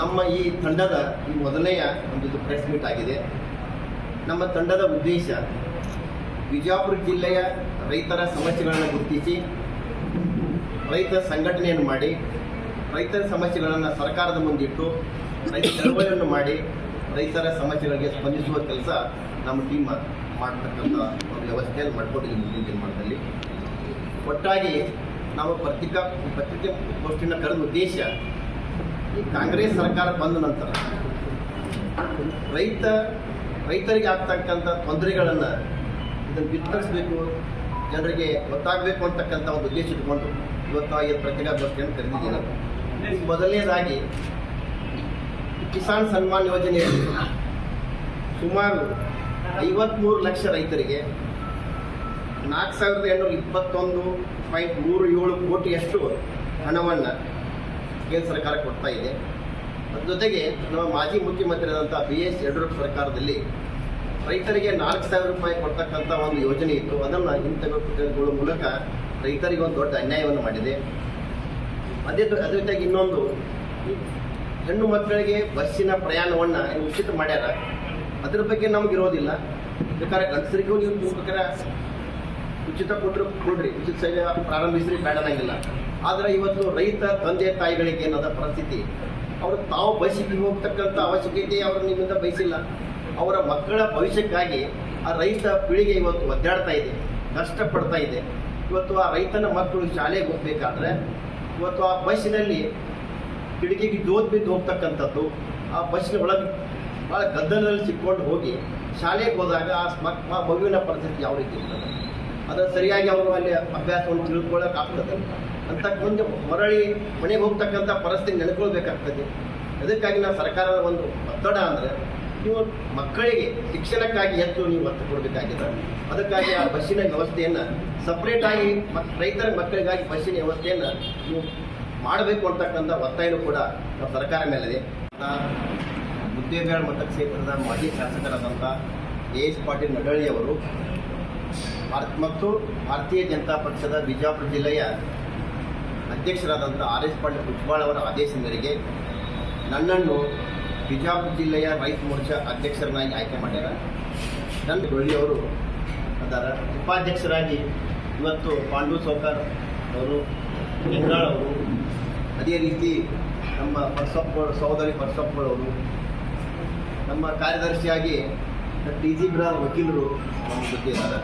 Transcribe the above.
ನಮ್ಮ ಈ ತಂಡದ ಈ ಮೊದಲನೆಯ ಒಂದು ಪ್ರೆಸ್ ಮೀಟ್ ಆಗಿದೆ. ನಮ್ಮ ತಂಡದ ಉದ್ದೇಶ ಬಿಜಾಪುರ ಜಿಲ್ಲೆಯ ರೈತರ ಸಮಸ್ಯೆಗಳನ್ನು ಗುರುತಿಸಿ, ರೈತ ಸಂಘಟನೆಯನ್ನು ಮಾಡಿ, ರೈತರ ಸಮಸ್ಯೆಗಳನ್ನು ಸರ್ಕಾರದ ಮುಂದಿಟ್ಟು, ರೈತ ಚಳವಳಿಯನ್ನು ಮಾಡಿ, ರೈತರ ಸಮಸ್ಯೆಗಳಿಗೆ ಸ್ಪಂದಿಸುವ ಕೆಲಸ ನಮ್ಮ ಟೀಮ್ ಮಾಡ್ತಕ್ಕಂಥ ವ್ಯವಸ್ಥೆಯನ್ನು ಮಾಡ್ಕೊಂಡಿದ್ದೀವಿ ಮುಂದಿನ ದಿನಮಾನದಲ್ಲಿ. ಒಟ್ಟಾಗಿ ನಾವು ಪತ್ರಿಕಾ, ಪತ್ರಿಕೆ ಗೋಷ್ಠಿನ ಕರೆದ ಉದ್ದೇಶ ಈ ಕಾಂಗ್ರೆಸ್ ಸರ್ಕಾರ ಬಂದ ನಂತರ ರೈತ, ರೈತರಿಗೆ ಆಗ್ತಕ್ಕಂಥ ತೊಂದರೆಗಳನ್ನು ಇದನ್ನು ವಿಸ್ತರಿಸಬೇಕು ಜನರಿಗೆ ಗೊತ್ತಾಗಬೇಕು ಅಂತಕ್ಕಂಥ ಒಂದು ಉದ್ದೇಶ ಇಟ್ಕೊಂಡು ಇವತ್ತು ಈ ಪತ್ರಿಕಾಗೋಷ್ಠಿಯನ್ನು ಕರೆದಿದ್ದೀನಿ ಮೊದಲನೇದಾಗಿ ಕಿಸಾನ್ ಸನ್ಮಾನ್ ಯೋಜನೆಯಲ್ಲಿ ಸುಮಾರು ಐವತ್ಮೂರು ಲಕ್ಷ ರೈತರಿಗೆ ನಾಲ್ಕು ಸಾವಿರದ ಎಂಟುನೂರ ಇಪ್ಪತ್ತೊಂದು ಪಾಯಿಂಟ್ ಮೂರು ಏಳು ಕೋಟಿಯಷ್ಟು ಹಣವನ್ನು ಕೇಂದ್ರ ಸರ್ಕಾರ ಕೊಡ್ತಾ ಇದೆ. ಅದ್ರ ಜೊತೆಗೆ ನಮ್ಮ ಮಾಜಿ ಮುಖ್ಯಮಂತ್ರಿಯಾದಂಥ ಬಿ ಎಸ್ ಯಡಿಯೂರಪ್ಪ ಸರ್ಕಾರದಲ್ಲಿ ರೈತರಿಗೆ ನಾಲ್ಕು ಸಾವಿರ ರೂಪಾಯಿ ಕೊಡ್ತಕ್ಕಂಥ ಒಂದು ಯೋಜನೆ ಇತ್ತು. ಅದನ್ನು ಹಿಂತೆಗೆದುಕೊಳ್ಳುವ ಮೂಲಕ ರೈತರಿಗೆ ಒಂದು ದೊಡ್ಡ ಅನ್ಯಾಯವನ್ನು ಮಾಡಿದೆ. ಅದೇ ಅದೇ ಜೊತೆಗೆ ಇನ್ನೊಂದು, ಹೆಣ್ಣು ಮಕ್ಕಳಿಗೆ ಬಸ್ಸಿನ ಪ್ರಯಾಣವನ್ನು ಉಚಿತ ಮಾಡ್ಯಾರ. ಅದ್ರ ಬಗ್ಗೆ ನಮಗಿರೋದಿಲ್ಲ ಬೇಕಾದ್ರೆ ಗಂಡಸರಿಗೂ ನೀವು ಬೇಕಾದ್ರೆ ಉಚಿತ ಕೊಟ್ಟರು ಕೊಡ್ರಿ, ಉಚಿತ ಸೇವೆ ಪ್ರಾರಂಭಿಸ್ರಿ ಬೇಡದಂಗಿಲ್ಲ ಆದರೆ ಇವತ್ತು ರೈತ ತಂದೆ ತಾಯಿಗಳಿಗೆ ಏನದ ಪರಿಸ್ಥಿತಿ, ಅವರು ತಾವು ಬಯಸಿಗೆ ಹೋಗ್ತಕ್ಕಂಥ ಅವಶ್ಯಕತೆ ಅವರು ನಿಮ್ಮಿಂದ ಬಯಸಿಲ್ಲ. ಅವರ ಮಕ್ಕಳ ಭವಿಷ್ಯಕ್ಕಾಗಿ ಆ ರೈತ ಪೀಳಿಗೆ ಇವತ್ತು ಒದ್ದಾಡ್ತಾ ಇದೆ, ಕಷ್ಟಪಡ್ತಾ ಇದೆ. ಇವತ್ತು ಆ ರೈತನ ಮಕ್ಕಳು ಶಾಲೆಗೆ ಹೋಗ್ಬೇಕಾದ್ರೆ, ಇವತ್ತು ಆ ಬಸ್ಸಿನಲ್ಲಿ ಕಿಟಕಿಗೆ ಜೋತ್ ಬಿದ್ದು ಹೋಗ್ತಕ್ಕಂಥದ್ದು, ಆ ಬಸ್ಸಿನ ಒಳಗೆ ಭಾಳ ಗದ್ದಲದಲ್ಲಿ ಸಿಕ್ಕೊಂಡು ಹೋಗಿ ಶಾಲೆಗೆ ಹೋದಾಗ ಆ ಮಗುವಿನ ಪರಿಸ್ಥಿತಿ ಯಾವ ರೀತಿ ಇರ್ತದೆ? ಅದನ್ನು ಸರಿಯಾಗಿ ಅವರು ಅಲ್ಲಿ ಅಭ್ಯಾಸವನ್ನು ತಿಳ್ಕೊಳ್ಳೋಕೆ ಆಗ್ತದೆ. ಅಂತ ಮುಂದೆ ಮರಳಿ ಮನೆಗೆ ಹೋಗ್ತಕ್ಕಂಥ ಪರಿಸ್ಥಿತಿ ನೆನ್ಕೊಳ್ಬೇಕಾಗ್ತದೆ. ಅದಕ್ಕಾಗಿ ನಾವು ಸರ್ಕಾರದ ಒಂದು ಒತ್ತಡ ಅಂದರೆ ನೀವು ಮಕ್ಕಳಿಗೆ ಶಿಕ್ಷಣಕ್ಕಾಗಿ ಹೆಚ್ಚು ನೀವು ಒತ್ತು ಕೊಡಬೇಕಾಗಿದೆ. ಅದಕ್ಕಾಗಿ ಆ ಬಸ್ಸಿನ ವ್ಯವಸ್ಥೆಯನ್ನು ಸಪ್ರೇಟಾಗಿ ರೈತರ ಮಕ್ಕಳಿಗಾಗಿ ಬಸ್ಸಿನ ವ್ಯವಸ್ಥೆಯನ್ನು ನೀವು ಮಾಡಬೇಕು ಅಂತಕ್ಕಂಥ ಒತ್ತಾಯನೂ ಕೂಡ ನಮ್ಮ ಸರ್ಕಾರ ಮೇಲಿದೆ. ಆ, ಮುದ್ದೇಬೇಳ ಮತಕ್ಷೇತ್ರದ ಮಾಜಿ ಶಾಸಕರಾದಂಥ ಎ ಎಸ್ ಪಾಟೀಲ್ ನಡಳ್ಳಿಯವರು ಮತ್ತು ಭಾರತೀಯ ಜನತಾ ಪಕ್ಷದ ಬಿಜಾಪುರ ಜಿಲ್ಲೆಯ ಅಧ್ಯಕ್ಷರಾದಂಥ ಆರ್ ಎಸ್ ಪಾಟೀಲ್ ಅವರ ಆದೇಶ ಮೇರೆಗೆ ನನ್ನನ್ನು ಬಿಜಾಪುರ ಜಿಲ್ಲೆಯ ರೈತ ಮೋರ್ಚಾ ಅಧ್ಯಕ್ಷರನ್ನಾಗಿ ಆಯ್ಕೆ ಮಾಡ್ಯಾರ. ನನ್ನ ಡೊಳ್ಳಿಯವರು ಅದರ. ಉಪಾಧ್ಯಕ್ಷರಾಗಿ ಇವತ್ತು ಪಾಂಡು ಸೌಕರ್ ಅವರು ಲಿಂಗಾಳ್ ಅವರು, ಅದೇ ರೀತಿ ನಮ್ಮ ಪರ್ಸಪ್ಪಗಳು ಸಹೋದರಿ ಪರ್ಸಪ್ಪಗಳವರು ನಮ್ಮ ಕಾರ್ಯದರ್ಶಿಯಾಗಿ ಟಿ ಜಿ ವಕೀಲರು ನಮ್ಮ ಜೊತೆ ಇದ್ದಾರೆ